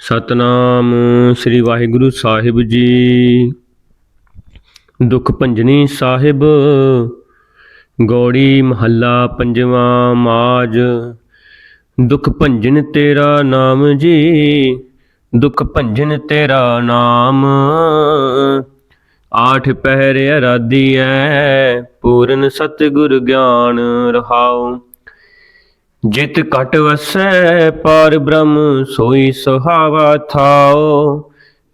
ਸਤਨਾਮ ਸ੍ਰੀ ਵਾਹਿਗੁਰੂ ਸਾਹਿਬ ਜੀ। ਦੁਖ ਭੰਜਨੀ ਸਾਹਿਬ, ਗੌੜੀ ਮਹੱਲਾ ਪੰਜਵਾਂ ਮਾਜ। ਦੁਖ ਭੰਜਨ ਤੇਰਾ ਨਾਮ ਜੀ, ਦੁਖ ਭੰਜਨ ਤੇਰਾ ਨਾਮ। ਆਠ ਪਹਿਰ ਅਰਾਧੀ ਐ, ਪੂਰਨ ਸਤਿਗੁਰ ਗਿਆਨ ਰਹਾਉ। ਜਿਤ ਕਟ ਵਸੈ, ਪਰ ਬ੍ਰਹਮ ਸੋਈ ਸੁਹਾਵਾ ਥਾਓ।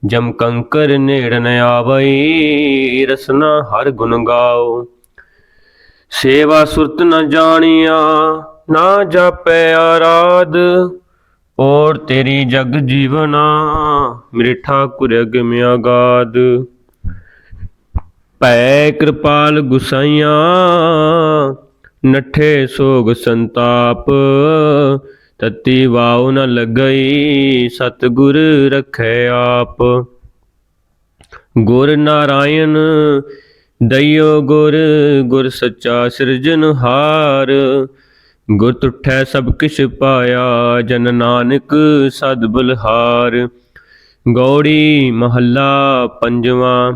ਜਮ ਕੰਕਰ ਨੇੜ ਨ ਆਵਈ, ਰਸਨਾ ਹਰ ਗੁਣ ਗਾਓ। ਸੇਵਾ ਸੁਰਤ ਨ ਜਾਣੀਆ, ਨਾ ਜਾਪੈ ਆਰਾਧ। ਔਰ ਤੇਰੀ ਜਗ ਜੀਵਨਾ, ਮੇਰੇ ਠਾਕੁਰ ਅਗਮ ਗਾਦ ਭੈ ਕਿਰਪਾਲ ਗੁਸਾਈਆਂ ਨਠੇ ਸੋਗ ਸੰਤਾਪ, ਤਤੀ ਵਾਉ ਨ ਲੱਗਈ, ਸਤਿਗੁਰ ਰਖੈ ਆਪ। ਗੁਰ ਨਾਰਾਇਣ, ਦਇਓ ਗੁਰ ਗੁਰ ਸੱਚਾ ਸਿਰਜਨਹਾਰ ਗੁਰ ਤੁਠੈ ਸਭ ਕਿਛ ਪਾਇਆ, ਜਨ ਨਾਨਕ ਸਦ ਬਲਹਾਰ। ਗੌੜੀ ਮਹੱਲਾ ਪੰਜਵਾਂ,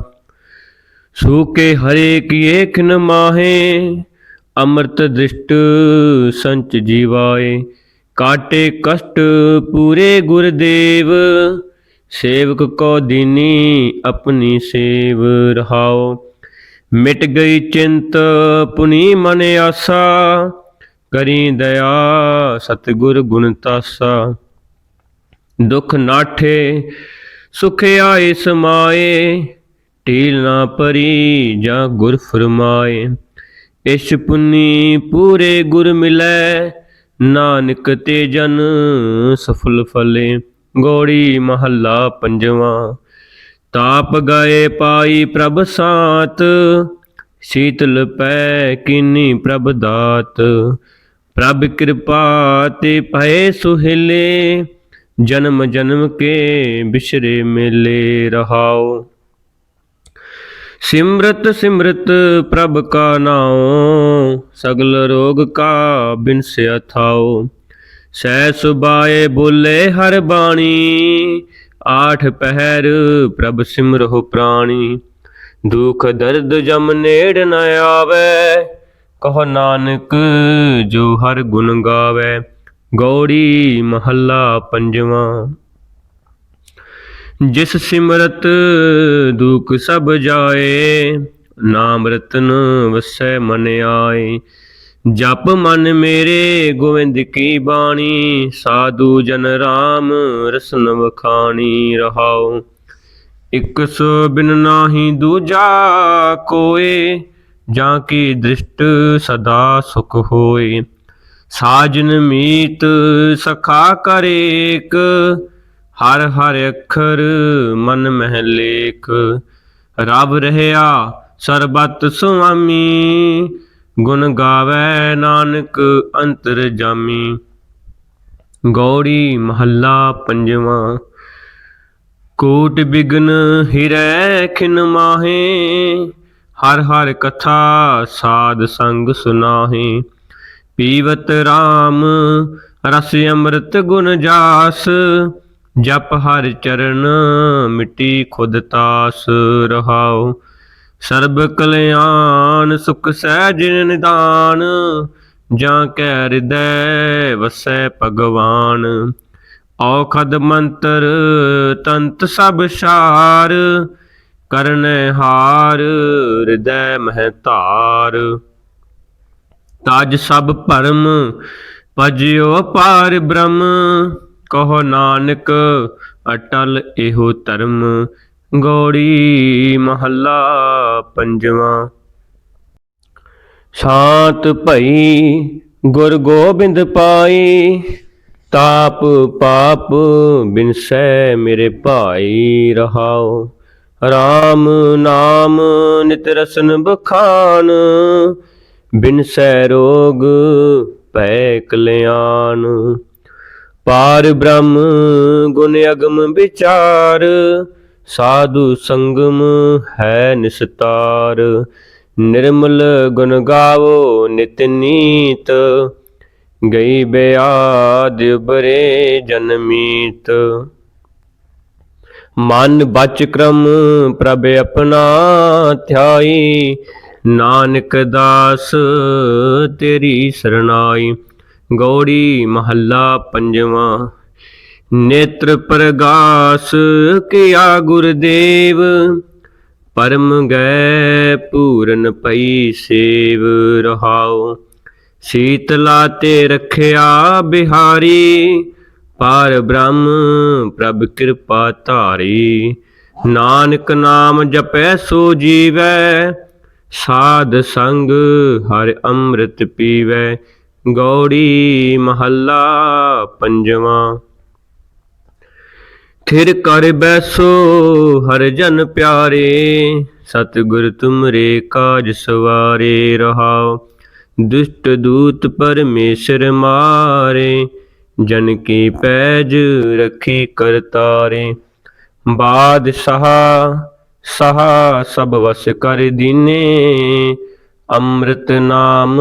ਸੂਕੇ ਹਰੇ ਕੀ ਏਕ ਨ ਮਾਹੇ ਅੰਮ੍ਰਿਤ ਦ੍ਰਿਸ਼ਟ ਸੰਚ ਜੀਵਾਏ, ਕਾਟੇ ਕਸ਼ਟ ਪੂਰੇ ਗੁਰਦੇਵ, ਸੇਵਕ ਕੋ ਦੀਨੀ ਆਪਣੀ ਸੇਵ ਰਹਾਓ। ਮਿਟ ਗਈ ਚਿੰਤ ਪੁਨੀ ਮਨ ਆਸਾ, ਕਰੀ ਦਇਆ ਸਤਿਗੁਰ ਗੁਣ ਤਾਸਾ। ਦੁਖ ਨਾਠੇ, ਸੁਖ ਆਏ ਸਮਾਏ, ਢੀਲ ਨਾ ਪਰੀ ਜਾਂ ਗੁਰ ਫਰਮਾਏ। ਇਸ਼ ਪੁਨੀ ਪੂਰੇ ਗੁਰ ਮਿਲੈ, ਨਾਨਕ ਤੇ ਜਨ ਸਫਲ ਫਲੇ। ਗੋੜੀ ਮਹੱਲਾ ਪੰਜਵਾਂ, ਤਾਪ ਗਏ ਪਾਈ ਪ੍ਰਭ ਸਾਤ, ਸ਼ੀਤਲ ਪੈ ਕਿਨੀ ਪ੍ਰਭ ਦਾਤ। ਪ੍ਰਭ ਕਿਰਪਾ ਤੇ ਭਏ ਸੁਹਿਲੇ, ਜਨਮ ਜਨਮ ਕੇ ਬਿਸ਼ਰੇ ਮੇਲੇ ਰਹਾਓ। ਸਿਮਰਤ ਸਿਮਰਤ ਪ੍ਰਭ ਕਾ ਨਾਉ, ਸਗਲ ਰੋਗ ਕਾ ਬਿਨਸਿਆ ਥਾਉ। ਸਹਿ ਸੁਬਾਏ ਬੋਲੇ ਹਰ ਬਾਣੀ, ਆਠ ਪਹਿਰ ਪ੍ਰਭ ਸਿਮਰਹੁ ਪ੍ਰਾਣੀ। ਦੁਖ ਦਰਦ ਜਮ ਨੇੜ ਨ ਆਵੇ, ਕਹੋ ਨਾਨਕ ਜੋ ਹਰ ਗੁਣ ਗਾਵੇ। ਗੌੜੀ ਮਹੱਲਾ ਪੰਜਵਾਂ। ਜਿਸ ਸਿਮਰਤ ਦੁਖ ਸਭ ਜਾਏ, ਨਾਮ ਰਤਨ ਵਸੈ ਮਨ ਆਏ। ਜਪ ਮਨ ਮੇਰੇ ਗੋਵਿੰਦ ਕੀ ਬਾਣੀ, ਸਾਧੂ ਜਨ ਰਾਮ ਰਸਨ ਵਖਾਣੀ ਰਹਾਉ। ਇਕ ਸੋ ਬਿਨ ਨਾਹੀ ਦੂਜਾ ਕੋਏ, ਜਾਂ ਕੀ ਦ੍ਰਿਸ਼ਟ ਸਦਾ ਸੁਖ ਹੋਏ। ਸਾਜਨ ਮੀਤ ਸਖਾ ਕਰੇਕ ਹਰ ਹਰ ਅੱਖਰ ਮਨ ਮਹਿ ਲੇਖ। ਰਬ ਰਹਿਆ ਸਰਬਤ ਸੁਆਮੀ, ਗੁਣ ਗਾਵੇ ਨਾਨਕ ਅੰਤਰ ਜਾਮੀ। ਗੌੜੀ ਮਹੱਲਾ ਪੰਜਵਾਂ, ਕੋਟ ਬਿਗਨ ਹਿਰੈ ਖਿਨ ਮਾਹੇ, ਹਰ ਹਰ ਕਥਾ ਸਾਧ ਸੰਗ ਸੁਨਾਹੇ। ਪੀਵਤ RAM ਰਸ ਅੰਮ੍ਰਿਤ ਗੁਣ ਜਾਸ ਜਪ ਹਰ ਚਰਨ, ਮਿੱਟੀ ਖੁਦ ਤਾਸ ਰਹਾਉ। ਸਰਬ ਕਲਿਆਣ, ਸੁਖ ਸਹਿਜ ਨਿਦਾਨ। ਜਾਂ ਕੈ ਹਿਰਦੈ ਵਸੈ ਭਗਵਾਨ। ਔਖਦ ਮੰਤਰ, ਤੰਤ ਸਭ ਸਾਰ ਕਰਨੈ ਹਾਰ, ਹਿਰਦੈ ਮਹਿ ਧਾਰ। ਤਜ ਸਭ ਭਰਮ, ਭਜਿਓ ਪਾਰ ਬ੍ਰਹਮ। ਕਹੋ ਨਾਨਕ, ਅਟਲ ਇਹੋ ਧਰਮ। ਗੋੜੀ ਮਹੱਲਾ ਪੰਜਵਾਂ। ਸ਼ਾਂਤ ਭਈ ਗੁਰ ਗੋਬਿੰਦ ਪਾਈ, ਤਾਪ ਪਾਪ ਬਿਨਸੈ ਮੇਰੇ ਭਾਈ ਰਹਾਓ RAM ਨਾਮ ਨਿਤ ਰਸਨ ਬਖਾਨ, ਬਿਨਸੈ ਰੋਗ ਪੈ ਕਲਿਆਣ। ਪਾਰ ਬ੍ਰਹਮ ਗੁਣ ਅਗਮ ਵਿਚਾਰ, ਸਾਧੂ ਸੰਗਮ ਹੈ ਨਿਸਤਾਰ। ਨਿਰਮਲ ਗੁਣ ਗਾਵੋ ਨਿਤ ਨੀਤ, ਗਈ ਬਿਆਦ ਬਰੇ ਜਨਮੀਤ ਮਨ ਬਚ ਕ੍ਰਮ ਪ੍ਰਭ ਆਪਣਾ ਧਿਆਈ ਨਾਨਕ ਦਾਸ ਤੇਰੀ ਸਰਨਾਈ ਗੌੜੀ ਮਹੱਲਾ ਪੰਜਵਾਂ। ਨੇਤਰ ਪ੍ਰਗਾਸ ਕਿਆ ਗੁਰਦੇਵ, ਪਰਮ ਗੈ ਪੂਰਨ ਪਈ ਸੇਵ ਰਹਾਉ। ਸੀਤਲਾ ਤੇ ਰਖਿਆ ਬਿਹਾਰੀ, ਪਾਰ ਬ੍ਰਹਮ ਪ੍ਰਭ ਕਿਰਪਾ ਧਾਰੀ। ਨਾਨਕ ਨਾਮ ਜਪੈ ਸੋ ਜੀਵੈ, ਸਾਧ ਸੰਗ ਹਰ ਅੰਮ੍ਰਿਤ ਪੀਵੈ। ਗੌੜੀ ਮਹੱਲਾ ਪੰਜਵਾਂ। ਥਿਰ ਕਰ ਬੈਸੋ ਹਰ ਜਨ ਪਿਆਰੇ, ਸਤਿਗੁਰ ਤੁਮਰੇ ਕਾਜ ਸਵਾਰੇ ਰਹਾਓ। ਦੁਸ਼ਟ ਦੂਤ ਪਰਮੇਸ਼ਰ ਮਾਰੇ, ਜਨ ਕੀ ਪੈਜ ਰਖੀ ਕਰਤਾਰੇ ਬਾਦਸ਼ਾਹ, ਸਹਾ ਸਭ ਵਸ ਕਰ ਦੀਨੇ ਅੰਮ੍ਰਿਤ ਨਾਮ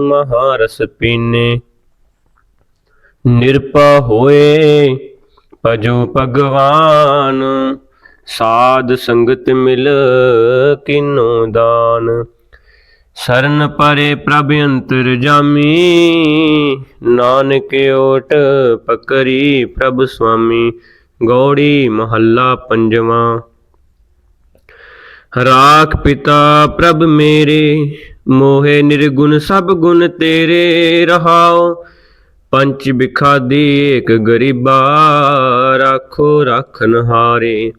ਮਹਾਰਸ ਪੀਨੇ। ਨਿਰਪਾ ਹੋਏ ਭਜੋ ਭਗਵਾਨ, ਸਾਧ ਸੰਗਤ ਮਿਲ ਕਿਨੋ ਦਾਨ। ਸਰਨ ਪਰੇ ਪ੍ਰਭ ਅੰਤਰ ਜਾਮੀ, ਨਾਨਕ ਓਟ ਪਕਰੀ ਪ੍ਰਭ ਸੁਆਮੀ। ਗੌੜੀ ਮਹੱਲਾ ਪੰਜਵਾਂ। ਰਾਖ ਪਿਤਾ ਪ੍ਰਭ ਮੇਰੇ, ਮੋਹਿ ਨਿਰਗੁਣ ਸਭ ਗੁਣ ਤੇਰੇ ਰਹਾਓ। ਪੰਚ ਬਿਖਾਦੀ ਏਕ ਗਰੀਬਾ, ਰਾਖੋ ਰਾਖਨ ਹਾਰੇ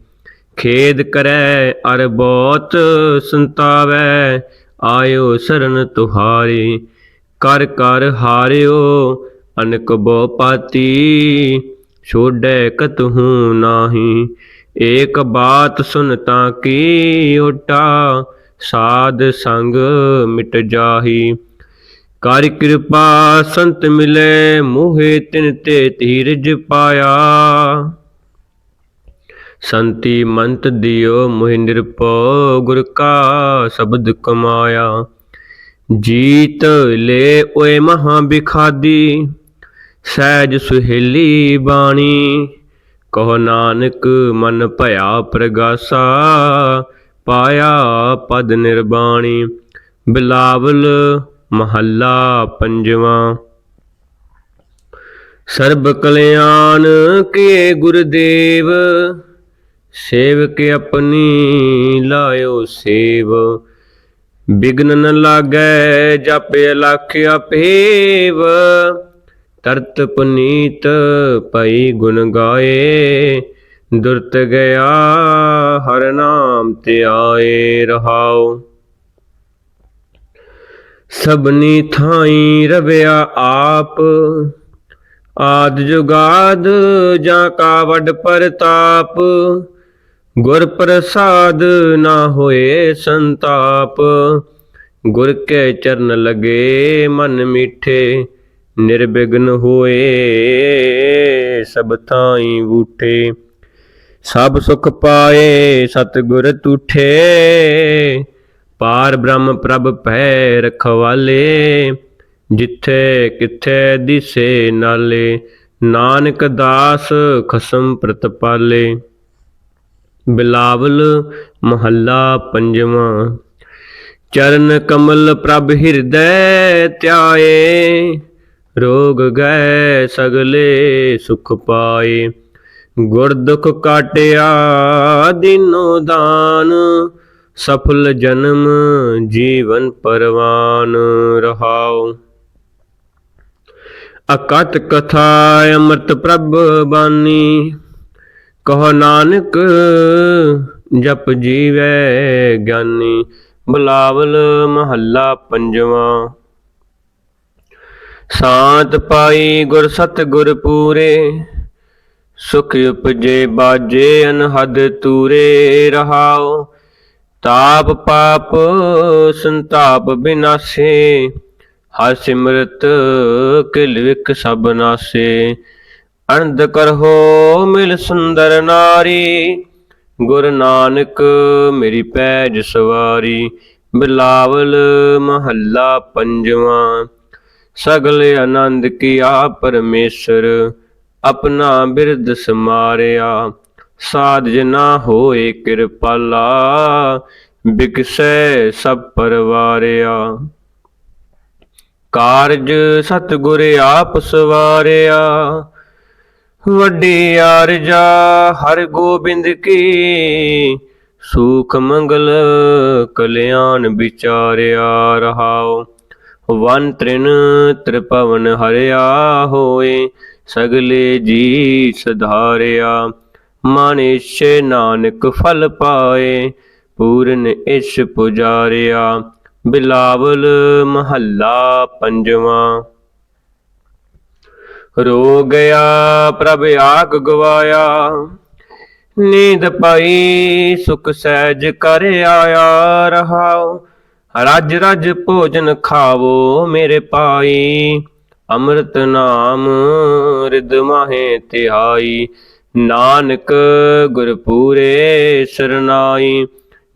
ਖੇਦ ਕਰੈ ਅਰ ਬਹੁਤ ਸੰਤਾਵੈ, ਆਇਓ ਸਰਨ ਤੁਹਾਰੇ। ਕਰ ਕਰ ਹਾਰਿਓ, ਅਨਕ ਬੋ ਪਾਤੀ, ਛੋੜੈ ਕਤਹੂ ਨਾਹੀ। ਏਕ ਬਾਤ ਸੁਨਤਾ ਕੀ ਓਟਾ ਸਾਧ ਸੰਗ ਮਿਟ ਜਾਹੀ। ਕਰ ਕਿਰਪਾ ਸੰਤ ਮਿਲੇ, ਮੋਹਿ ਤਿਨ ਤੇ ਧੀਰਜ ਪਾਇਆ। ਸੰਤੀ ਮੰਤ ਦਿਓ, ਮੋਹਿ ਨਿਰਭਉ ਗੁਰ ਕਾ ਸ਼ਬਦ ਕਮਾਇਆ। ਜੀਤ ਲੈ ਓਏ ਮਹਾ ਬਿਖਾਦੀ, ਸਹਿਜ ਸੁਹੇਲੀ ਬਾਣੀ। ਕਹੋ ਨਾਨਕ ਮਨ ਭਇਆ ਪ੍ਰਗਾਸਾ, ਪਾਇਆ ਪਦ ਨਿਰਬਾਣੀ, ਬਿਲਾਵਲ ਮਹੱਲਾ ਪੰਜਵਾਂ। ਸਰਬ ਕਲਿਆਣ ਕੇ ਗੁਰਦੇਵ, ਸੇਵਕ ਆਪਣੀ ਲਾਇਓ ਸੇਵ। ਬਿਗਨ ਨ ਲਾਗੈ ਜਪਿ ਲਖ ਅਪੇਵ ਤਰਤ ਪੁਨੀਤ ਪਈ ਗੁਣ ਗਾਏ, ਦੁਰਤ ਗਿਆ ਹਰ ਨਾਮ ਤੇ ਆਏ ਰਹਾਉ। ਸਭਨੀ ਥਾਈ ਰਵਿਆ ਆਪ, ਆਦ ਜੁਗਾਦ ਜਾਂ ਕਾ ਵੱਡ ਪ੍ਰਤਾਪ, ਗੁਰ ਪ੍ਰਸਾਦ ਨਾ ਹੋਏ ਸੰਤਾਪ। ਗੁਰ ਕੇ ਚਰਨ ਲਗੇ ਮਨ ਮਿੱਠੇ ਨਿਰਬਿਘਨ ਹੋਏ, ਸਭ ਥਾਈ ਬੂਠੇ। ਸਭ ਸੁਖ ਪਾਏ, ਸਤਿਗੁਰ ਤੁਠੇ। ਪਾਰ ਬ੍ਰਹਮ ਪ੍ਰਭ ਭੈ ਰਖਵਾਲੇ ਜਿੱਥੇ ਕਿੱਥੇ ਦਿਸੇ ਨਾਲੇ, ਨਾਨਕ ਦਾਸ ਖਸਮ ਪ੍ਰਤਪਾਲੇ ਬਿਲਾਵਲ ਮਹੱਲਾ ਪੰਜਵਾਂ। ਚਰਨ ਕਮਲ ਪ੍ਰਭ ਹਿਰਦੈ ਧਿਆਏ। ਰੋਗ ਗਏ ਸਗਲੇ ਸੁਖ ਪਾਏ। ਗੁਰ ਦੁਖ ਕਾਟਿਆ ਦਿਨੋ ਦਾਨ, ਸਫਲ ਜਨਮ ਜੀਵਨ ਪਰਵਾਨ ਰਹਾਓ ਅਕਤ ਕਥਾ ਅੰਮ੍ਰਿਤ ਪ੍ਰਭ ਬਾਨੀ, ਕਹੋ ਨਾਨਕ ਜਪ ਜੀਵੈ ਗਿਆਨੀ। ਬੁਲਾਵਲ ਮਹੱਲਾ ਪੰਜਵਾਂ। ਸਾਤ ਪਾਈ ਗੁਰ ਸਤ ਗੁਰ ਪੂਰੇ, ਸੁਖ ਉਪਜੇ ਬਾਜੇ ਅਨਹਦ ਤੂਰੇ ਰਹਾਓ ਤਾਪ ਪਾਪ ਸੰਤਾਪ ਬਿਨਾਸੇ, ਹਰ ਸਿਮਰਤ ਕਿਲ ਵਿਖ ਸਭ ਨਾਸੇ। ਅਨੰਦ ਕਰਹੋ ਮਿਲ ਸੁੰਦਰ ਨਾਰੀ, ਗੁਰ ਨਾਨਕ ਮੇਰੀ ਪੈਜ ਸਵਾਰੀ, ਬਿਲਾਵਲ ਮਹੱਲਾ ਪੰਜਵਾਂ। ਸਗਲ ਆਨੰਦ ਕੀਆ ਪਰਮੇਸ਼ਰ, ਆਪਣਾ ਬਿਰਦ ਸਮਾਰਿਆ। ਸਾਧ ਜਨਾ ਹੋਏ ਕਿਰਪਾਲਾ, ਬਿਕਸੈ ਸਭ ਪਰਵਾਰਿਆ। ਕਾਰਜ ਸਤਿਗੁਰ ਆਪ ਸਵਾਰਿਆ। ਵੱਡੀ ਆਰਜਾ ਹਰ ਗੋਬਿੰਦ ਕੀ, ਸੁਖ ਮੰਗਲ ਕਲਿਆਣ ਵਿਚਾਰਿਆ ਰਹਾਓ ਵਨ ਤ੍ਰਿਨ ਤ੍ਰਿਪਵਨ ਹਰਿਆ ਹੋਏ, ਸਗਲੇ ਜੀ ਸਧਾਰਿਆ ਮਨ ਇਛੇ ਨਾਨਕ ਫਲ ਪਾਏ, ਪੂਰਨ ਇਛ ਪੁਜਾਰਿਆ। ਬਿਲਾਵਲ ਮਹੱਲਾ ਪੰਜਵਾਂ। ਰੋ ਗਿਆ ਪ੍ਰਭ ਆਗ ਗਵਾਇਆ, ਨੀਂਦ ਪਾਈ ਸੁਖ ਸਹਿਜ ਕਰ ਆਇਆ ਰਹਾਉ। ਰਜ ਰਜ ਭੋਜਨ ਖਾਵੋ ਮੇਰੇ ਪਾਈ ਅੰਮ੍ਰਿਤ ਨਾਮ ਰਿਦ ਮਾਹੇ ਤਿਹਾਈ। ਨਾਨਕ ਗੁਰ ਪੂਰੇ ਸਰਨਾਈ।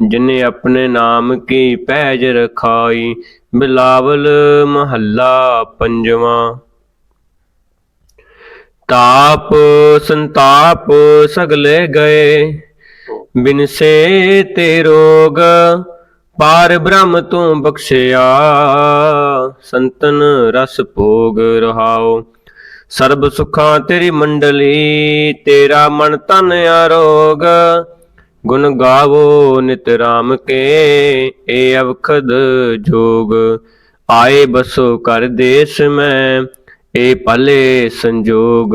ਜਿਨੇ ਆਪਣੇ ਨਾਮ ਕੀ ਪੈਜ ਰਖਾਈ। ਬਿਲਾਵਲ ਮਹੱਲਾ ਪੰਜਵਾਂ। ਤਾਪ ਸੰਤਾਪ ਸਗਲੇ ਗਏ। ਬਿਨਸੇ ਤੇ ਰੋਗ ਪਾਰ ਬ੍ਰਹਮ ਤੂੰ ਬਖਸ਼ਿਆ, ਸੰਤਨ ਰਸ ਭੋਗ ਰਹਾਓ। ਸਰਬ ਸੁਖਾਂ ਤੇਰੀ ਮੰਡਲੀ, ਤੇਰਾ ਮਨ ਤਨ ਆਰੋਗ। ਗੁਣ ਗਾਵੋ ਨਿਤ ਰਾਮ ਕੇ, ਏ ਅਵਖਦ ਜੋਗ। ਆਏ ਬਸੋ ਕਰ ਦੇਸ ਮੈਂ, ਏ ਭਲੇ ਸੰਜੋਗ।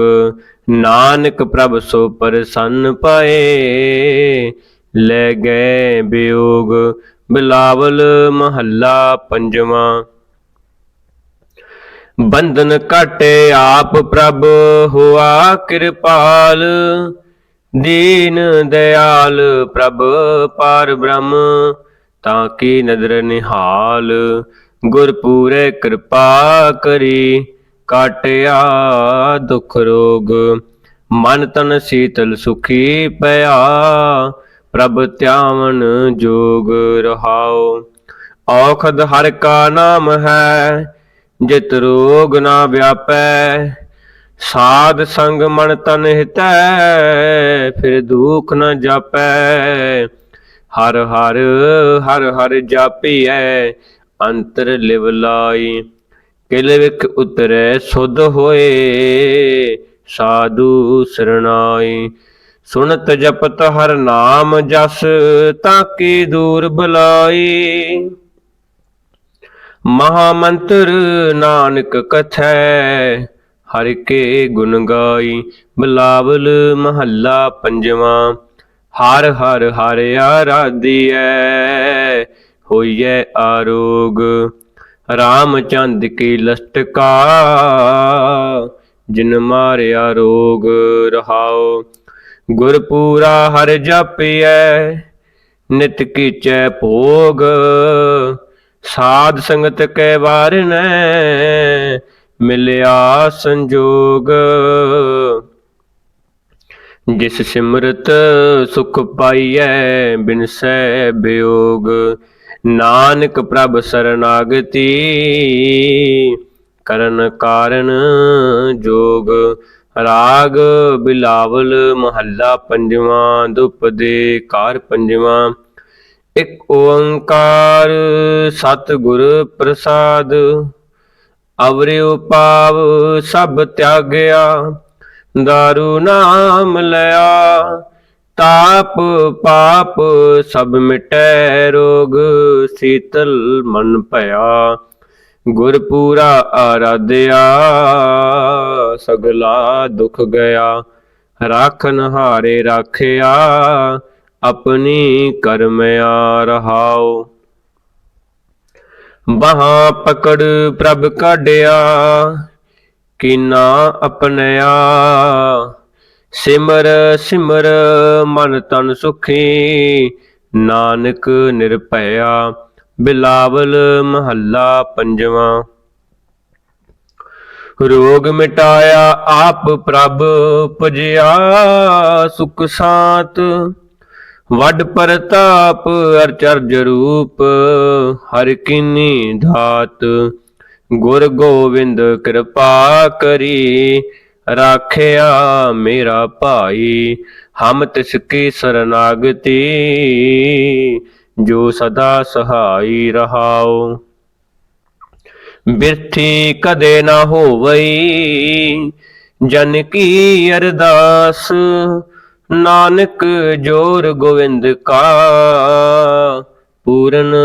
ਨਾਨਕ ਪ੍ਰਭ ਸੋ ਪਰਸੰਨ ਪਾਏ, ਲੈ ਗਏ ਬਿਯੋਗ ਬਿਲਾਵਲ ਮਹੱਲਾ ਪੰਜਵਾਂ। ਬੰਧਨ ਕਾਟੇ ਆਪ ਪ੍ਰਭ ਹੁਆ ਕਿਰਪਾਲ, ਦੀਨ ਦਇਆਲ ਪ੍ਰਭ ਪਾਰ ਬ੍ਰਹਮ, ਤਾਂ ਕੀ ਨਦਰ ਨਿਹਾਲ ਗੁਰ ਪੂਰੇ ਕਿਰਪਾ ਕਰੀ, ਕਾਟਿਆ ਦੁਖ ਰੋਗ, ਮਨ ਤਨ ਸੀਤਲ ਸੁਖੀ ਪਿਆ ਪ੍ਰਭ ਧਿਆਵਨ ਜੋਗ ਰਹਾਓ। ਔਖਦ ਹਰ ਕਾ ਨਾਮ ਹੈ, ਜਿਤ ਰੋਗ ਨਾ ਵਿਆਪੈ। ਸਾਧ ਸੰਗ ਮਨ ਤਨ ਹਿਤੈ, ਫਿਰ ਦੁਖ ਨ ਜਾਪੈ। ਹਰ ਹਰ ਹਰ ਹਰ ਜਾਪੀਐ, ਅੰਤਰ ਲਿਵ ਲਾਈ। ਕਿਲ ਵਿਖ ਉਤਰੈ ਸੁਧ ਹੋਏ, ਸਾਧੂ ਸਰਣਾਈ। ਸੁਣਤ ਜਪਤ ਹਰ ਨਾਮ ਜਸ, ਤਾਂ ਕੀ ਦੂਰ ਬੁਲਾਈ? ਮਹਾ ਮੰਤਰ ਨਾਨਕ ਕਥੈ, ਹਰ ਕੇ ਗੁਣ ਗਾਈ। ਬਲਾਵਲ ਮਹੱਲਾ ਪੰਜਵਾਂ, ਹਰ ਹਰ ਹਰ ਆਰਾਧੀਐ, ਹੋਈਐ ਆਰੋਗ। ਰਾਮਚੰਦ ਕੀ ਲਸਟਕਾ ਜਿਨ ਮਾਰਿਆ ਰੋਗ ਰਹਾਓ ਗੁਰਪੂਰਾ ਹਰ ਜਪੀਐ, ਨਿਤ ਕੀਚੈ ਭੋਗ। ਸਾਧ ਸੰਗਤ ਕੈ ਵਾਰਨੈ ਮਿਲਿਆ ਸੰਜੋਗ। ਜਿਸ ਸਿਮਰਤ ਸੁਖ ਪਾਈਐ ਬਿਨਸੈ ਬਿਯੋਗ ਨਾਨਕ ਪ੍ਰਭ ਸਰਨਾਗਤੀ, ਕਰਨ ਕਾਰਨ ਜੋਗ। ਰਾਗ ਬਿਲਾਵਲ ਮਹੱਲਾ ਪੰਜਵਾਂ ਦੁਪਦੇ ਕਾਰ ਪੰਜਵਾਂ। ਇਕ ਓੰਕਾਰ ਸਤਿਗੁਰ ਪ੍ਰਸਾਦ, ਅਵਰਿਉ ਪਾਵ ਸਭ ਤਿਆਗਿਆ। ਦਾਰੂ ਨਾਮ ਲਿਆ, ਤਾਪ ਪਾਪ ਸਭ ਮਿਟੈ ਰੋਗ ਸੀਤਲ ਮਨ ਭਇਆ। ਗੁਰਪੂਰਾ ਆਰਾਧਿਆ, ਸਗਲਾ ਦੁਖ ਗਿਆ। ਰਾਖਨ ਹਾਰੇ ਰਾਖਿਆ, ਆਪਣੀ ਕਰਮਿਆ ਰਹਾਉ। ਬਾਹਾਂ ਪਕੜ ਪ੍ਰਭ ਕਾਢਿਆ, ਕੀਨਾ ਅਪਨਿਆ ਸਿਮਰ ਸਿਮਰ ਮਨ ਤਨ ਸੁਖੀ, ਨਾਨਕ ਨਿਰਭਇਆ। ਬਿਲਾਵਲ ਮਹੱਲਾ ਪੰਜਵਾਂ। ਰੋਗ ਮਿਟਾਇਆ ਆਪ ਪ੍ਰਭ ਭਜਿਆ ਸੁਖ ਸਾਤ। ਵੱਡ ਪ੍ਰਤਾਪ ਅਰਚਰਜ ਰੂਪ, ਹਰ ਕੀਨੀ ਧਾਤ। ਗੁਰ ਗੋਬਿੰਦ ਕਿਰਪਾ ਕਰੀ, ਰਾਖਿਆ ਮੇਰਾ ਭਾਈ, ਹਮ ਤਿਸ ਕੀ ਸਰਨਾਗਤੀ। ਜੋ ਸਦਾ ਸਹਾਈ ਰਹਾਓ ਬਿਰਥੀ ਕਦੇ ਨਾ ਹੋਵਈ, ਜਨ ਕੀ ਅਰਦਾਸ, ਨਾਨਕ ਜੋਰ ਗੋਵਿੰਦ ਕਾ। ਪੂਰਨ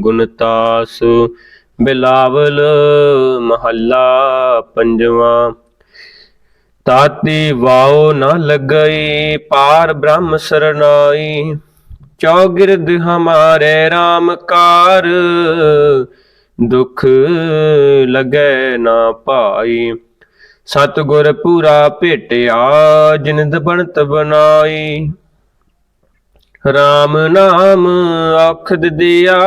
ਗੁਣਤਾਸ ਬਿਲਾਵਲ ਮਹੱਲਾ ਪੰਜਵਾਂ। ਤਾਤੀ ਵਾਉ ਨ ਲੱਗਈ, ਪਾਰ ਬ੍ਰਹਮ ਸਰਨਾਈ। ਚੌਗਿਰਦ ਹਮਾਰੇ RAM ਕਾਰ ਦੁਖ ਲਗੈ ਨਾ ਪਾਈ ਸਤਿਗੁਰ ਪੂਰਾ ਭੇਟਿਆ, ਜਿਨਿਦ ਬਣਤ ਬਣਾਈ। RAM ਨਾਮ ਆਖਦ ਦਿਆ,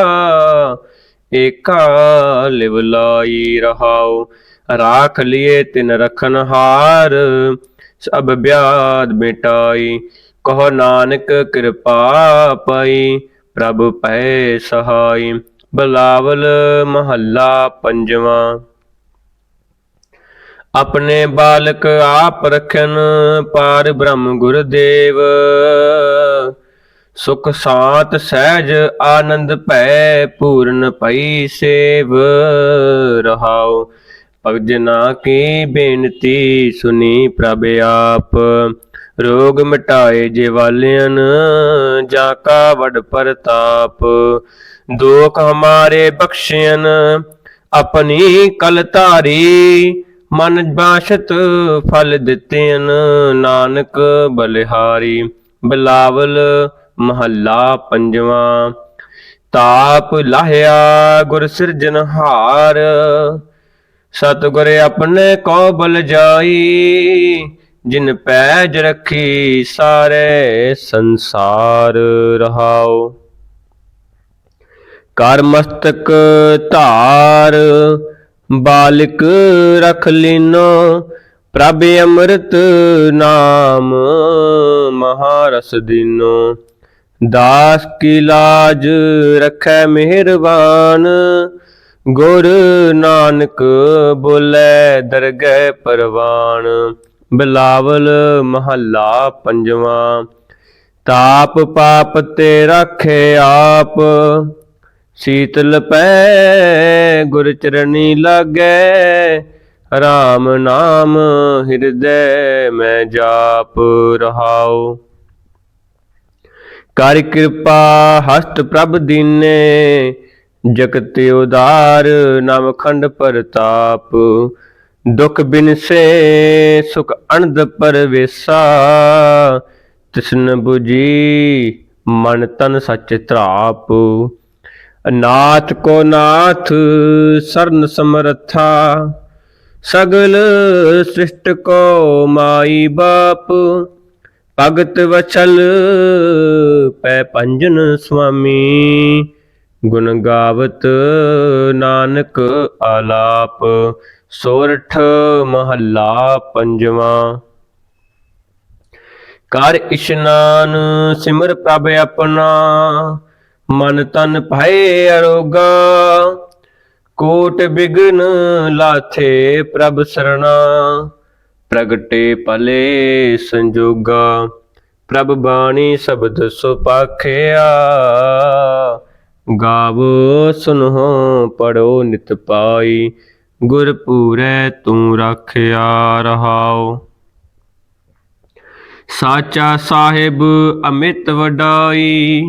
ਏਕਾ ਲਿਵ ਲਾਈ ਰਹਾਉ। ਰਾਖ ਲਿਏ ਤਿਨ ਰਖਨ ਹਾਰ, ਸਭ ਬਿਆਦ ਮਿਟਾਈ। ਕਹੋ ਨਾਨਕ ਕਿਰਪਾ ਪਈ, ਪ੍ਰਭ ਪੈ ਸਹਾਈ, ਬਲਾਵਲ ਮਹੱਲਾ ਪੰਜਵਾਂ। ਆਪਣੇ ਬਾਲਕ ਆਪ ਰਖਨ ਪਾਰ ਬ੍ਰਹਮ ਗੁਰਦੇਵ। ਸੁਖ ਸਾਤ ਸਹਿਜ ਆਨੰਦ ਭੈ, ਪੂਰਨ ਪਈ ਸੇਵ। ਰਹਾਉ, ਭਗਤ ਜਨਾ ਕੀ ਬੇਨਤੀ ਸੁਨੀ ਪ੍ਰਭ ਆਪ। ਰੋਗ ਮਿਟਾਏ ਜੇ ਵਾਲਿਆਂ ਜਾ ਕਾ ਵਡ ਪ੍ਰਤਾਪ। ਦੋਖ ਹਮਾਰੇ ਬਖਸ਼ਿਆਨ ਆਪਣੀ ਕਲ ਧਾਰੀ। ਮਨ ਬਾਸ਼ਤ ਫਲ ਦਿੱਤੇਨ ਨਾਨਕ ਬਲਿਹਾਰੀ। ਬਲਾਵਲ ਮਹੱਲਾ ਪੰਜਵਾਂ। ਤਾਪ ਲਾਹਿਆ ਗੁਰ ਸਿਰਜਨਹਾਰ ਸਤਿਗੁਰ ਆਪਣੇ ਕੋ ਬਲ ਜਾਈ। ਜਿਨ ਪੈਜ ਰੱਖੀ ਸਾਰੇ ਸੰਸਾਰ ਰਹਾਓ। ਕਰ ਮਸਤਕ ਧਾਰ, ਬਾਲਿਕ ਰਖ ਲਿਨੋ, ਪ੍ਰਭ ਅੰਮ੍ਰਿਤ ਨਾਮ ਮਹਾਰਸ ਦਿਨੋ। ਦਾਸ ਕੀ ਲਾਜ ਰਖੈ ਮਿਹਰਬਾਨ, ਗੁਰ ਨਾਨਕ ਬੋਲੇ ਦਰਗਹਿ ਪਰਵਾਨ। ਬਿਲਾਵਲ ਮਹੱਲਾ ਪੰਜਵਾਂ, ਤਾਪ ਪਾਪ ਤੇ ਰਾਖੇ ਆਪ, ਸੀਤਲ ਪੈ ਗੁਰ ਚਰਣੀ ਲਾਗੈ RAM ਨਾਮ ਹਿਰਦੈ ਮੈਂ ਜਾਪ ਰਹਾਉ। ਕਰ ਕਿਰਪਾ ਹਸਤ ਪ੍ਰਭ ਦੀਨੇ, ਜਗਤ ਉਦਾਰ ਨਵ ਖੰਡ ਪ੍ਰਤਾਪ ਦੁਖ ਬਿਨਸੇ ਸੁਖ ਅਨੰਦ ਪਰਵੇਸਾ। ਤਿਸਨ 부ਜੀ ਮਨ ਤਨ ਸਚ ਤਰਾਪ ਨਾਥ ਕੋ ਨਾਥ, ਸਰਨ ਸਮਰਥਾ। ਸਗਲ ਸ੍ਰਿਸ਼ਟ ਕੋ ਮਾਈ ਬਾਪ। ਭਗਤ ਵਚਲ ਪੈ ਪੰਜਨ ਸੁਆਮੀ। ਗੁਣ ਗਾਵਤ ਨਾਨਕ ਆਲਾਪ। ਸੋਰਠ ਮਹੱਲਾ ਪੰਜਵਾਂ। ਕਰ ਇਸ਼ਨਾਨ ਸਿਮਰ ਪ੍ਰਭ ਆਪਣਾ, ਮਨ ਤਨ ਭਏ ਅਰੋਗਾ। ਕੋਟ ਬਿਗਨ ਲਾਥੇ ਪ੍ਰਭ ਸਰਣਾ, ਪ੍ਰਗਟੇ ਭਲੇ ਸੰਜੋਗਾ। ਪ੍ਰਭ ਬਾਣੀ ਸ਼ਬਦ ਸੁਪਾਖਿਆ ਗਾਵੋ ਸੁਨੋ ਪੜੋ ਨਿਤ ਪਾਈ। ਗੁਰ ਤੂੰ ਰਾਖਿਆ ਰਹਾਓ ਸਾਚਾ ਸਾਹਿਬ ਅਮਿਤ ਵਡਾਈ,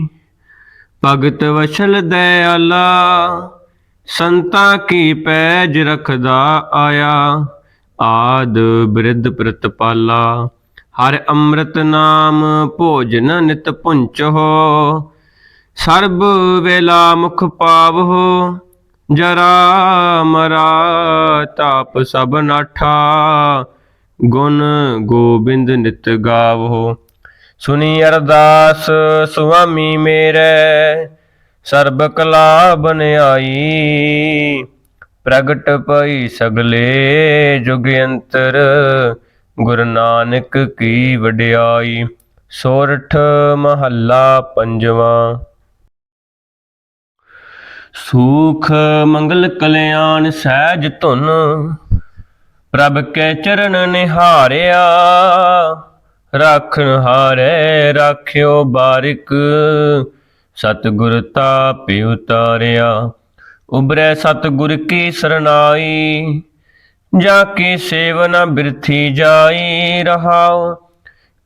ਭਗਤ ਵਛਲ ਦਇਆਲਾ, ਸੰਤਾਂ ਕੀ ਪੈਜ ਰਖਦਾ ਆਇਆ, ਆਦ ਬਿਰਧ ਪ੍ਰਤਪਾਲਾ। ਹਰ ਅੰਮ੍ਰਿਤ ਨਾਮ ਭੋਜਨ ਨਿਤ ਪੁੰਚੋ ਸਰਬ ਵੇਲਾ ਮੁਖ ਪਾਵੋ ਜਰਾ ਮਰਾ ਤਾਪ ਸਭ ਨਾਠਾ, ਗੁਣ ਗੋਬਿੰਦ ਨਿਤ ਗਾਵੋ। ਸੁਨੀ ਅਰਦਾਸ ਸੁਆਮੀ ਮੇਰੇ, ਸਰਬ ਕਲਾ ਬਨਿਆਈ ਪ੍ਰਗਟ ਪਈ ਸਗਲੇ ਜੁਗ ਅੰਤਰ, ਗੁਰੂ ਨਾਨਕ ਕੀ ਵਡਿਆਈ। ਸੋਰਠ ਮਹੱਲਾ ਪੰਜਵਾਂ। ਸੂਖ ਮੰਗਲ ਕਲਿਆਣ ਸਹਿਜ ਧੁਨ, ਪ੍ਰਭ ਕੈ ਚਰਨ ਨਿਹਾਰਿਆ। ਰਾਖਣ ਹਾਰੇ, ਰਾਖਿਓ ਬਾਰਿਕ, ਸਤਿਗੁਰ ਤਾਪਿ ਉਤਾਰਿਆ। ਉਬਰੈ ਸਤਿਗੁਰ ਕੀ ਸਰਨਾਈ, ਜਾ ਕੇ ਸੇਵਨਾ ਬਿਰਥੀ ਜਾਈ ਰਹਾਉ।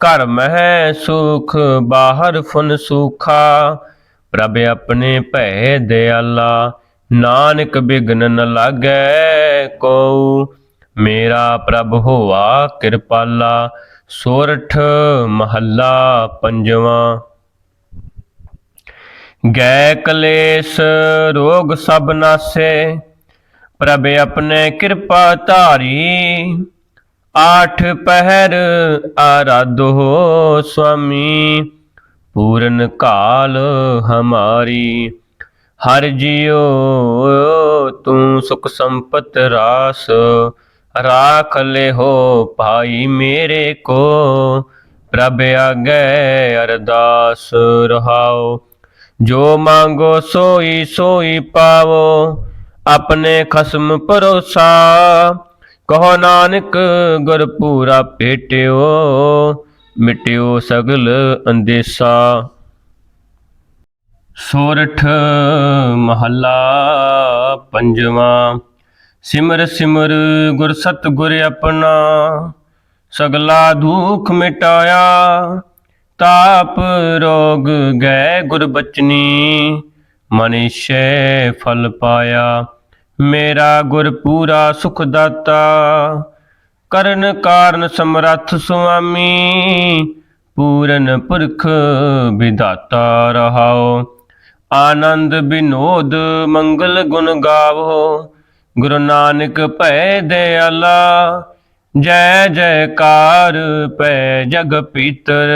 ਘਰ ਮਹਿ ਸੁਖ, ਬਾਹਰ ਫੁਨ ਸੁਖਾ ਪ੍ਰਭ ਆਪਣੇ ਭੈ ਦਿਆਲਾ, ਨਾਨਕ ਬਿਗਨ ਨ ਲਾਗੈ ਕੋ ਮੇਰਾ ਪ੍ਰਭ ਹੋਆ ਕਿਰਪਾਲਾ, ਸੋਰਠ ਮਹੱਲਾ ਪੰਜਵਾਂ। ਗੈ ਕਲੇਸ਼ ਰੋਗ ਸਭ ਨਾਸੇ, ਪ੍ਰਭ ਆਪਣੇ ਕਿਰਪਾ ਧਾਰੀ। ਆਠ ਪਹਿਰ ਆਰਾਧੋ ਸੁਆਮੀ ਪੂਰਨ ਕਾਲ ਹਮਾਰੀ। ਹਰ ਜਿਉ ਤੂੰ ਸੁਖ ਸੰਪਤ ਰਾਸ। ਰਾਖ ਲੈ ਹੋ ਭਾਈ ਮੇਰੇ ਕੋ। ਪ੍ਰਭ ਆਗੇ ਅਰਦਾਸ ਰਹਾਓ। ਜੋ ਮੰਗੋ ਸੋਈ ਸੋਈ ਪਾਵੋ। ਆਪਣੇ ਖਸਮ ਭਰੋਸਾ। ਕਹੋ ਨਾਨਕ ਗੁਰ ਪੂਰਾ ਭੇਟਿਓ ਮਿਟਿਓ ਸਗਲ ਅੰਦੇਸਾ। ਸੋਰਠ ਮਹੱਲਾ ਪੰਜਵਾਂ। ਸਿਮਰ ਸਿਮਰ ਗੁਰ ਸਤਿਗੁਰ ਆਪਣਾ। ਸਗਲਾ ਦੁਖ ਮਿਟਾਇਆ। ਤਾਪ ਰੋਗ ਗਏ ਗੁਰ ਬਚਨੀ। ਮਨਿਸ਼ੈ ਫਲ ਪਾਇਆ। ਮੇਰਾ ਗੁਰ ਪੂਰਾ ਸੁਖ ਦਾਤਾ। ਕਰਨ ਕਾਰਨ ਸਮਰੱਥ ਸੁਆਮੀ, ਪੂਰਨ ਪੁਰਖ ਵਿਦਾਤਾ ਰਹਾਓ। ਆਨੰਦ ਬਿਨੋਦ ਮੰਗਲ ਗੁਣ ਗਾਵੋ। ਗੁਰੂ ਨਾਨਕ ਭੈ ਦਿਆਲਾ, ਜੈ ਜੈਕਾਰ ਪੈ ਜਗ ਪੀਤਰ।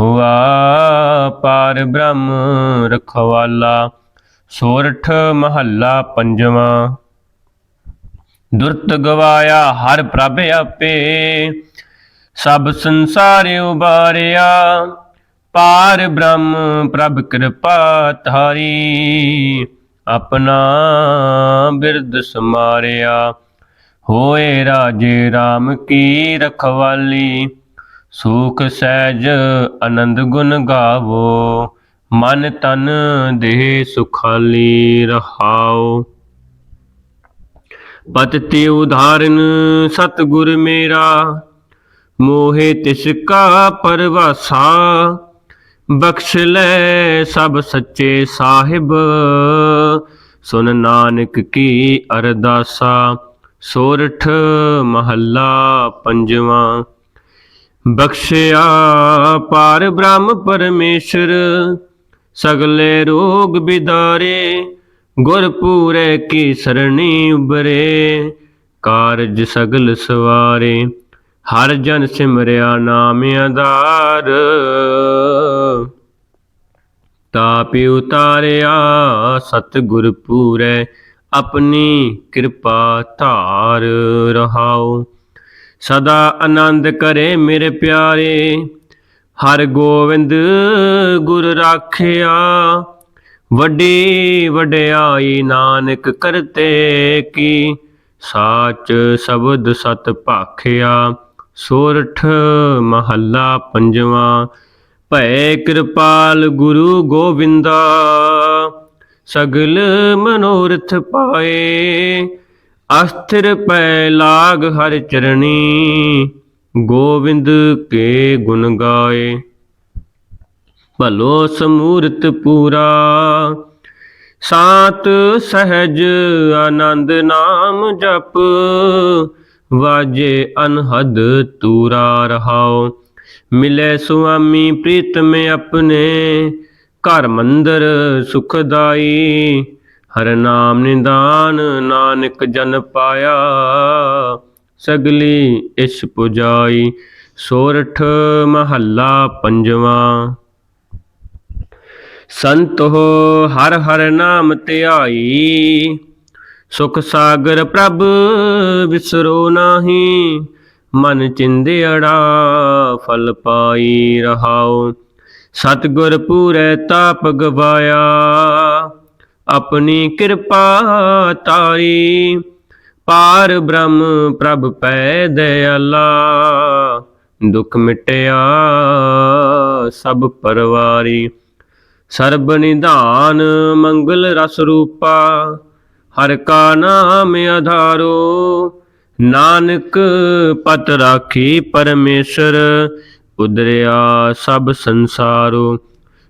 ਹੁਆ ਪਾਰ ਬ੍ਰਹਮ ਰਖਵਾਲਾ, ਸੋਰਠ ਮਹੱਲਾ ਪੰਜਵਾਂ। ਦੁਰਤ ਗਵਾਇਆ ਹਰ ਪ੍ਰਭ ਆਪੇ। ਸਭ ਸੰਸਾਰ ਉਬਾਰਿਆ, ਪਾਰ ਬ੍ਰਹਮ ਪ੍ਰਭ ਕਿਰਪਾ ਧਾਰੀ। ਆਪਣਾ ਬਿਰਦ ਸਮਾਰਿਆ, ਹੋਏ ਰਾਜੇ RAM ਕੀ ਰਖਵਾਲੀ। ਸੁਖ ਸਹਿਜ ਆਨੰਦ ਗੁਣ ਗਾਵੋ, ਮਨ ਤਨ ਦੇਹ ਸੁਖਾਲੀ ਰਹਾਓ। ਪਤ ਤੇ ਉਧਾਰਨ ਸਤਿਗੁਰ ਮੇਰਾ, ਮੋਹਿ ਤਿਸ ਕਾ ਪਰਵਾਸਾ, ਬਖਸ਼ ਲੈ ਸਭ ਸੱਚੇ ਸਾਹਿਬ। ਸੁਨ ਨਾਨਕ ਕੀ ਅਰਦਾਸਾ, ਸੋਰਠ ਮਹੱਲਾ ਪੰਜਵਾਂ। ਬਖਸ਼ਿਆ ਪਾਰ ਬ੍ਰਹਮ ਪਰਮੇਸ਼ਰ, ਸਗਲੇ ਰੋਗ ਬਿਦਾਰੇ ਗੁਰਪੂਰੇ ਕੀ ਸਰਣੀ ਉਬਰੇ ਕਾਰਜ ਸਗਲ ਸਵਾਰੇ, ਹਰ ਜਨ ਸਿਮਰਿਆ ਨਾਮ ਆਧਾਰ। ਤਾਪਿ ਉਤਾਰਿਆ ਸਤਿਗੁਰ ਪੂਰੇ ਆਪਣੀ ਕਿਰਪਾ ਧਾਰ ਰਹਾਓ ਸਦਾ ਆਨੰਦ ਕਰੇ ਮੇਰੇ ਪਿਆਰੇ, ਹਰ ਗੋਵਿੰਦ ਗੁਰ ਰਾਖਿਆ। ਵੱਡੀ ਵਡਿਆਈ ਨਾਨਕ ਕਰਤੇ ਕੀ? ਸਾਚ ਸ਼ਬਦ ਸਤ ਭਾਖਿਆ, ਸੋਰਠ ਮਹੱਲਾ ਪੰਜਵਾਂ। ਭੈ ਕਿਰਪਾਲ ਗੁਰੂ ਗੋਬਿੰਦਾ, ਸਗਲ ਮਨੋਰਥ ਪਾਏ। ਅਸਥਿਰ ਪੈ ਲਾਗ ਹਰ ਚਰਣੀ, ਗੋਬਿੰਦ ਕੇ ਗੁਣ ਗਾਏ। ਭਲੋ ਸਮੂਰਤ ਪੂਰਾ। ਸਾਤ ਸਹਿਜ ਆਨੰਦ ਨਾਮ ਜਪ, ਵਾਜੇ ਅਨਹਦ ਤੂਰਾ ਰਹਾਓ ਮਿਲੇ ਸੁਆਮੀ ਪ੍ਰੀਤਮ ਆਪਣੇ, ਘਰ ਮੰਦਰ ਸੁਖਦਾਈ। ਹਰ ਨਾਮ ਨਿਦਾਨ ਨਾਨਕ ਜਨ ਪਾਇਆ, ਸਗਲੀ ਇਸ ਪੁਜਾਈ। ਸੋਰਠ ਮਹੱਲਾ ਪੰਜਵਾਂ। ਸੰਤ ਹੋ ਹਰ ਹਰ ਨਾਮ ਧਿਆਈ। ਸੁਖ ਸਾਗਰ ਪ੍ਰਭ ਵਿਸਰੋ ਨਾਹੀ, ਮਨ ਚਿੰਦਿਆੜਾ ਫਲ ਪਾਈ ਰਹਾਓ ਸਤਿਗੁਰ ਪੂਰੇ ਤਾਪ ਗਵਾਇਆ, ਆਪਣੀ ਕਿਰਪਾ ਤਾਰੀ। ਪਾਰ ਬ੍ਰਹਮ ਪ੍ਰਭ ਪੈ ਦਇਆਲਾ, ਦੁਖ ਮਿਟਿਆ ਸਭ ਪਰਵਾਰੀ। ਸਰਬ ਨਿਧਾਨ ਮੰਗਲ ਰਸ ਰੂਪਾ, ਹਰ ਕਾ ਨਾਮ ਆਧਾਰੋ। ਨਾਨਕ ਪਤ ਰਾਖੀ ਪਰਮੇਸ਼ਰ, ਉਦਰਿਆ ਸਭ ਸੰਸਾਰੋ।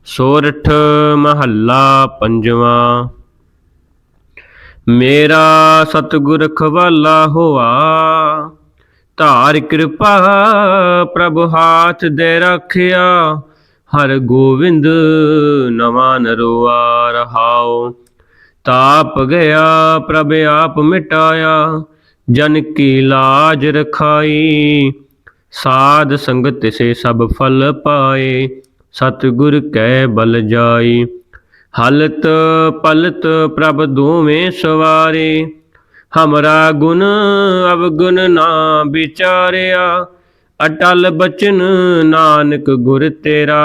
ਸੋਰਠ ਮਹੱਲਾ ਪੰਜਵਾਂ। ਮੇਰਾ ਸਤਿਗੁਰ ਖਵਾਲਾ ਹੋਆ, ਧਾਰ ਕਿਰਪਾ ਪ੍ਰਭ ਹਾਥ ਦੇ ਰੱਖਿਆ। ਹਰ ਗੋਵਿੰਦ ਨਵਾਂ ਨਰਵਾ ਰਹਾਉ ਤਾਪ ਗਿਆ, ਪ੍ਰਭ ਆਪ ਮਿਟਾਇਆ, ਜਨ ਕੀ ਲਾਜ ਰਖਾਈ। ਸਾਧ ਸੰਗਤ ਸੇ ਸਭ ਫਲ ਪਾਏ, ਸਤਿਗੁਰ ਕੈ ਬਲ ਜਾਈ। ਹਲਤ ਪਲਤ ਪ੍ਰਭ ਦੋਵੇਂ ਸਵਾਰੇ, ਹਮਰਾ ਗੁਣ ਅਵਗੁਣ ਨਾ ਵਿਚਾਰਿਆ। ਅਟਲ ਬਚਨ ਨਾਨਕ ਗੁਰ ਤੇਰਾ,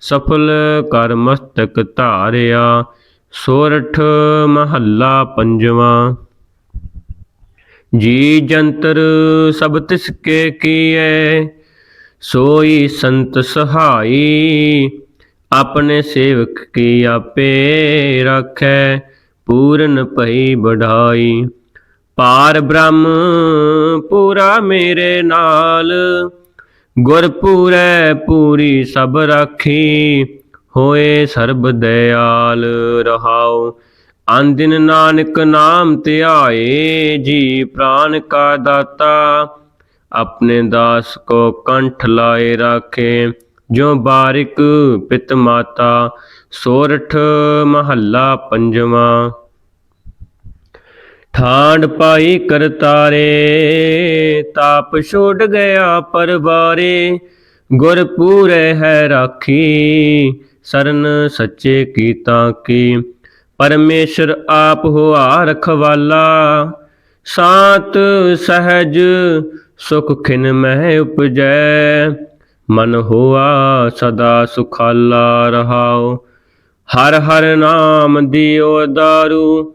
ਸਫਲ ਕਰ ਮਸਤਕ ਧਾਰਿਆ, ਸੋਰਠ ਮਹੱਲਾ ਪੰਜਵਾਂ। ਜੀ ਜੰਤਰ ਸਭ ਤਿਸ ਕੇ ਕੀਐ, ਸੋਈ ਸੰਤ ਸਹਾਈ, ਆਪਣੇ ਸੇਵਕ ਕੀ ਆਪੇ ਰੱਖੈ, ਪੂਰਨ ਭਈ ਬਢਾਈ ਪਾਰ ਬ੍ਰਹਮ ਪੂਰਾ ਮੇਰੇ ਨਾਲ। ਗੁਰ ਪੂਰੀ ਸਭ ਰਾਖੀ, ਹੋਏ ਸਰਬ ਦਇਆਲ ਰਹਾਉ। ਅੰਦਿਨ ਨਾਨਕ ਨਾਮ ਧਿਆਏ, ਜੀ ਪ੍ਰਾਨ ਕਾ ਦਾਤਾ। ਆਪਣੇ ਦਾਸ ਕੋ ਕੰਠ ਲਾਏ ਰਾਖੇ, ਜੋ ਬਾਰਿਕ ਪਿਤ ਮਾਤਾ ਸੋਰਠ ਮਹੱਲਾ ਪੰਜਵਾਂ। ਠਾਂਡ ਪਾਈ ਕਰਤਾਰੇ, ਤਾਪ ਛੋੜ ਗਿਆ ਪਰਵਾਰੇ ਗੁਰ ਪੂਰੇ ਹੈ ਰਾਖੀ, ਸਰਨ ਸੱਚੇ ਕੀਤਾ ਕੀ। ਪਰਮੇਸ਼ਰ ਆਪ ਹੋਆ ਰਖਵਾਲਾ, ਸਾਤ ਸਹਿਜ ਸੁਖ ਖਿਨ ਮਹਿ ਉਪਜੈ, ਮਨ ਹੋਆ ਸਦਾ ਸੁਖਾਲਾ ਰਹਾਓ ਹਰ ਹਰ ਨਾਮ ਦਿਓ ਦਾਰੂ